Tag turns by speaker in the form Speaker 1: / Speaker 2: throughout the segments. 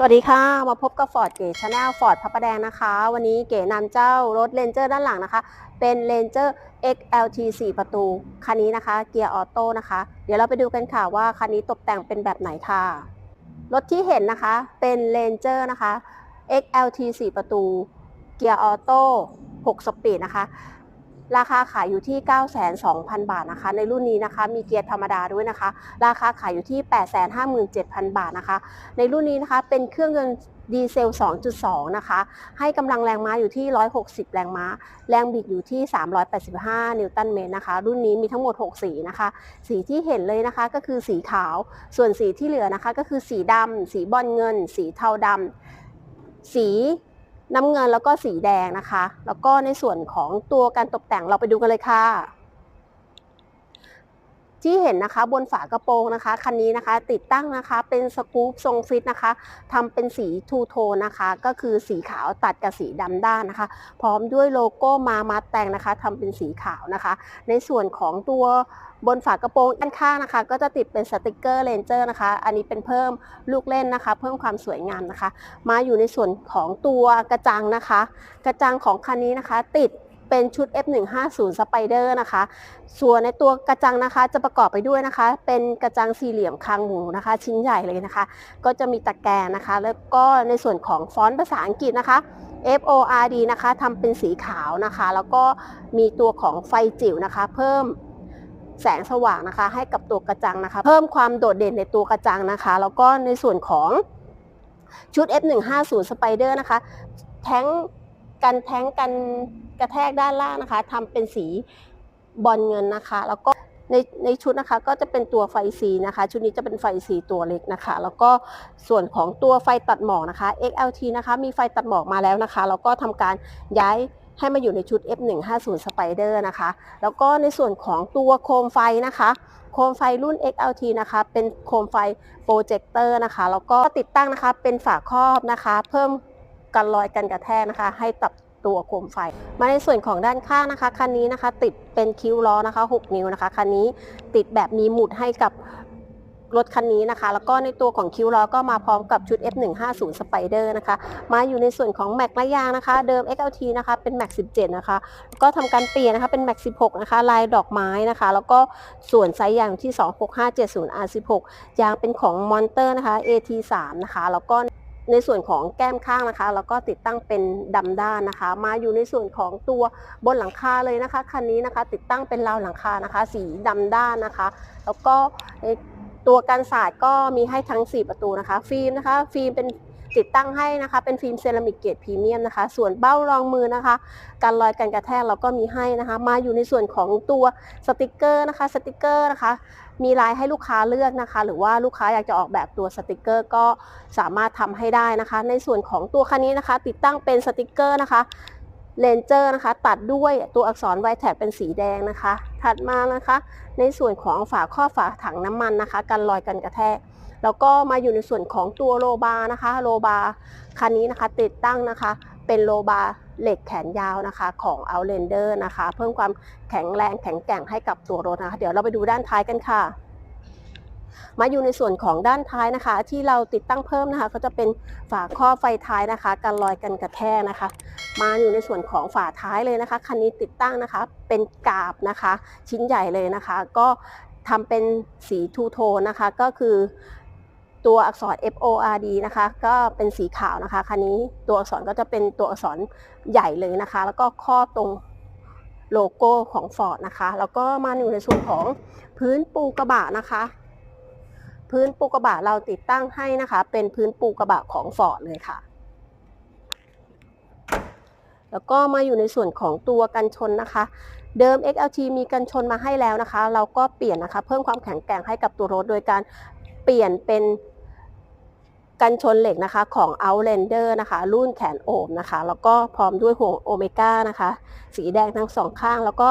Speaker 1: สวัสดีค่ะ มาพบกับฟอร์ดเก๋ชาแนลฟอร์ดพระประแดงนะคะ วันนี้เก๋นำเจ้ารถเลนเจอร์ด้านหลังนะคะ เป็น Ranger XLT 4 ประตู คันนี้นะคะ เกียร์ออโต้นะคะ เดี๋ยวเราไปดูกันค่ะว่าคันนี้ตกแต่งเป็นแบบไหนค่ะ รถที่เห็นนะคะเป็น Ranger นะคะ XLT 4 ประตู เกียร์ออโต้ 6 สปีดนะคะ ราคาขายอยู่ที่9,200,000 บาทนะคะ ในรุ่นนี้นะคะมีเกียร์ธรรมดาด้วยนะคะ ราคาขายอยู่ที่ 857,000 บาทนะคะ ในรุ่นนี้นะคะเป็นเครื่องยนต์ดีเซล 2.2 นะคะ ให้กำลังแรงม้าอยู่ที่ 160 แรงม้า แรงบิดอยู่ที่ 385 นิวตันเมตรนะคะ รุ่นนี้มีทั้งหมด 6 สีนะคะ สีที่เห็นเลยนะคะก็คือสีขาว ส่วนสีที่เหลือนะคะก็คือสีดำ สีบอลเงิน สีเทาดำ สี น้ำเงินแล้วก็สีแดงนะคะ แล้วก็ในส่วนของตัวการตกแต่งเราไปดูกันเลยค่ะ ที่เห็นนะคะบนฝากระโปรงนะคะคันนี้นะคะ ติดตั้งนะคะเป็นสกู๊ปทรงฟิตนะคะทำเป็นสีทูโทนนะคะ ก็คือสีขาวตัดกับสีดำด้านนะคะ พร้อมด้วยโลโก้มามาแต่งนะคะทำเป็นสีขาวนะคะ ในส่วนของตัวบนฝากระโปรงด้านข้างนะคะ ก็จะติดเป็นสติกเกอร์เลนเจอร์นะคะ อันนี้เป็นเพิ่มลูกเล่นนะคะ เพิ่มความสวยงามนะคะ มาอยู่ในส่วนของตัวกระจังนะคะ กระจังของคันนี้นะคะ ติด เป็นชุด F150 Spider นะคะ ส่วนในตัวกระจังนะคะจะประกอบไปด้วยนะคะ เป็นกระจังสี่เหลี่ยมคางหมูนะคะ ชิ้นใหญ่เลยนะคะ ก็จะมีตะแกรงนะคะ แล้วก็ในส่วนของฟอนต์ภาษาอังกฤษนะคะ F O R D นะคะทำเป็นสีขาวนะคะ แล้วก็มีตัวของไฟจิ๋วนะคะ เพิ่มแสงสว่างนะคะ ให้กับตัวกระจังนะคะ เพิ่มความโดดเด่นในตัวกระจังนะคะ แล้วก็ในส่วนของชุด F150 Spider นะคะ แท้ง กันแท้งกันกระแทกด้านล่างนะคะทำเป็นสีบอลเงินนะคะ แล้วก็ในในชุดนะคะก็จะเป็นตัวไฟสีนะคะ ชุดนี้จะเป็นไฟสีตัวเล็กนะคะ แล้วก็ส่วนของตัวไฟตัดหมอกนะคะ XLT นะคะ มีไฟตัดหมอกมาแล้วนะคะ แล้วก็ทำการย้ายให้มาอยู่ในชุด F150 Spider นะคะ แล้วก็ในส่วนของตัวโคมไฟนะคะ โคมไฟรุ่น XLT นะคะ เป็นโคมไฟโปรเจคเตอร์นะคะ แล้วก็ติดตั้งนะคะเป็นฝาครอบนะคะ เพิ่ม กันรอยกันกระแทกนะคะ ให้ตับตัวโคมไฟ มาในส่วนของด้านข้างนะคะคันนี้นะคะ ติดเป็นคิ้วล้อนะคะ 6 นิ้วนะคะคันนี้ติดแบบมีหมุดให้กับรถคันนี้นะคะ แล้วก็ในตัวของคิวล้อก็มาพร้อมกับชุด F150 Spider นะคะ มาอยู่ในส่วนของแม็กและยางนะคะ เดิม XLT นะคะ เป็นแม็ก17 นะคะ ก็ทำการเปลี่ยนนะคะ เป็นแม็ก16 นะคะ ลายดอกไม้นะคะ แล้วก็ส่วนไซส์ยางที่ 26570 R16 ยางเป็นของมอนเตอร์นะคะ AT3 นะคะ แล้วก็ใน ในส่วนของแก้มข้างนะคะ แล้วก็ติดตั้งเป็นดำด้านนะคะ มาอยู่ในส่วนของตัวบนหลังคาเลยนะคะคันนี้นะคะ ติดตั้งเป็นราวหลังคานะคะ สีดำด้านนะคะ แล้วก็ตัวกันศาสตร์ก็มีให้ทั้ง 4 ประตูนะคะ ฟิล์มนะคะ ฟิล์มเป็น ติดตั้งให้นะคะ เป็นฟิล์มเซรามิกเกรดพรีเมียมนะคะ ส่วนเบ้ารองมือนะคะการรอยกันกระแทกเราก็มีให้นะคะ มาอยู่ในส่วนของตัวสติกเกอร์นะคะสติกเกอร์นะคะ มีลายให้ลูกค้าเลือกนะคะ หรือว่าลูกค้าอยากจะออกแบบตัวสติกเกอร์ก็สามารถทำให้ได้นะคะ ในส่วนของตัวคันนี้นะคะ ติดตั้งเป็นสติกเกอร์นะคะเลนเจอร์นะคะ ตัดด้วยตัวอักษรไวแท็กเป็นสีแดงนะคะ ถัดมานะคะ ในส่วนของฝาข้อบฝาถังน้ำมันนะคะ กันรอยกันกระแทก แล้วก็มาอยู่ในส่วนของตัวโลบานะคะโลบาร์คันนี้นะคะติดตั้งนะคะ เป็นโลบาร์เหล็กแขนยาวนะคะของ Outlander นะคะ เพิ่มความแข็งแรงแข็งแกร่งให้กับตัวรถนะคะ เดี๋ยวเราไปดูด้านท้ายกันค่ะ มาอยู่ในส่วนของด้านท้ายนะคะ ที่เราติดตั้งเพิ่มนะคะ ก็จะเป็นฝาครอบไฟท้ายนะคะกันรอยกันกระแทกนะคะ มาอยู่ในส่วนของฝาท้ายเลยนะคะคันนี้ติดตั้งนะคะ เป็นกาบนะคะ ชิ้นใหญ่เลยนะคะ ก็ทำเป็นสีทูโทนนะคะก็คือ ตัวอักษร F O R D นะคะ ก็เป็นสีขาวนะคะคันนี้ตัวอักษรก็จะเป็นตัวอักษรใหญ่เลยนะคะ แล้วก็ครอบตรงโลโก้ของ Ford นะคะ แล้วก็มาอยู่ในส่วนของพื้นปูกระบะนะคะ พื้นปูกระบะเราติดตั้งให้นะคะ เป็นพื้นปูกระบะของ Ford เลยค่ะ แล้วก็มาอยู่ในส่วนของตัวกันชนนะคะ เดิม XLT มีกันชนมาให้แล้วนะคะ เราก็เปลี่ยนนะคะ เพิ่มความแข็งแกร่งให้กับตัวรถโดยการ ปลี่ยนเป็นกันชนเหล็กนะคะของ Outlander นะคะ รุ่นแขนโอบนะคะ แล้วก็พร้อมด้วยห่วงโอเมก้านะคะ สีแดงทั้งสองข้าง แล้วก็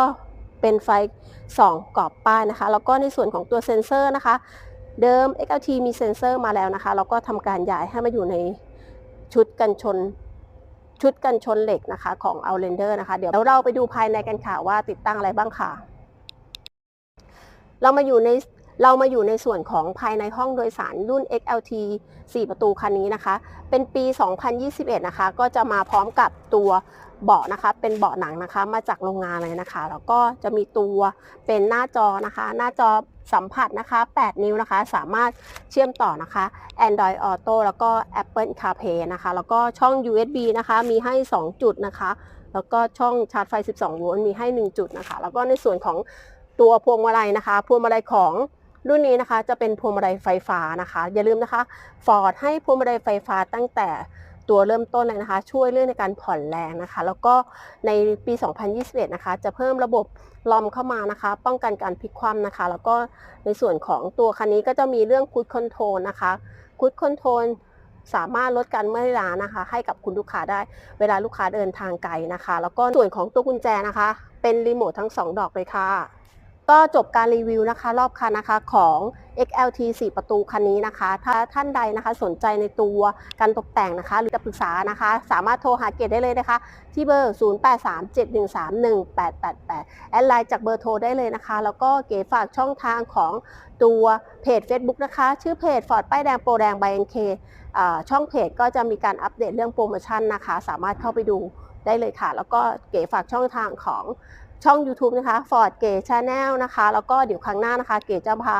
Speaker 1: เป็นไฟสองกรอบป้ายนะคะ แล้วก็ในส่วนของตัวเซ็นเซอร์นะคะ เดิม XLT มีเซ็นเซอร์มาแล้วนะคะเราก็ทำการย้ายให้มาอยู่ในชุดกันชนชุดกันชนเหล็กนะคะของ Outlander นะคะ เดี๋ยวเราไปดูภายในกันค่ะว่าติดตั้งอะไรบ้างค่ะ เรามาอยู่ใน เรามาอยู่ในส่วนของภายในห้องโดยสารรุ่น XLT 4 ประตูคันนี้นะคะ เป็นปี 2021 นะคะ ก็จะมาพร้อมกับตัวเบาะนะคะ เป็นเบาะหนังนะคะ มาจากโรงงานเลยนะคะ แล้วก็จะมีตัวเป็นหน้าจอนะคะ หน้าจอสัมผัสนะคะ 8 นิ้วนะคะ สามารถเชื่อมต่อนะคะ Android Auto แล้วก็ Apple CarPlay นะคะ แล้วก็ช่อง USB นะคะ มีให้ 2 จุดนะคะ แล้วก็ช่องชาร์จไฟ 12 โวลต์ มีให้ 1 จุดนะคะ แล้วก็ในส่วนของตัวพวงมาลัยนะคะ พวงมาลัยของ รุ่นนี้นะคะจะเป็นพวงมาลัยไฟฟ้านะคะ อย่าลืมนะคะ Ford ให้พวงมาลัยไฟฟ้าตั้งแต่ตัวเริ่มต้นเลยนะคะ ช่วยเรื่องในการผ่อนแรงนะคะ แล้วก็ในปี 2021 นะคะ จะเพิ่มระบบลอมเข้ามานะคะ ป้องกันการพลิกคว่ำนะคะ แล้วก็ในส่วนของตัวคันนี้ก็จะมีเรื่องคูดคอนโทรลนะคะคูดคอนโทรลสามารถลดการเมื่อยล้านะคะ ให้กับคุณลูกค้าได้เวลาลูกค้าเดินทางไกลนะคะ แล้วก็ส่วนของตัวกุญแจนะคะ เป็นรีโมททั้ง 2 ดอกเลยค่ะ ก็จบการรีวิวนะคะ รอบคันนะคะของ XLT 4 ประตูคันนี้นะคะ ถ้าท่านใดนะคะสนใจในตัวการตกแต่งนะคะ หรือจะปรึกษานะคะ สามารถโทรหาเกดได้เลยนะคะ ที่เบอร์ 0837131888 แอดไลน์จากเบอร์โทรได้เลยนะคะ แล้วก็เก๋ฝากช่องทางของตัวเพจ Facebook นะคะ ชื่อเพจ Ford ป้ายแดงโปรแดง by NK อ่าช่องเพจก็จะมีการอัปเดตเรื่องโปรโมชั่นนะคะ สามารถเข้าไปดูได้เลยค่ะ แล้วก็เก๋ฝากช่องทางของ ช่อง YouTube นะคะ Ford เก๋ Channel นะคะ แล้วก็เดี๋ยวครั้งหน้านะคะ เก๋จะพา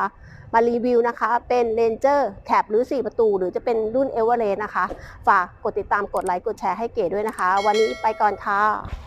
Speaker 1: มารีวิวนะคะ เป็น Ranger แคบหรือ 4 ประตู หรือจะเป็นรุ่น e v e r e s t นะคะ ฝากกดติดตามกดไลค์กดแชร์ให้เก๋ด้วยนะคะ วันนี้ไปก่อนค่ะ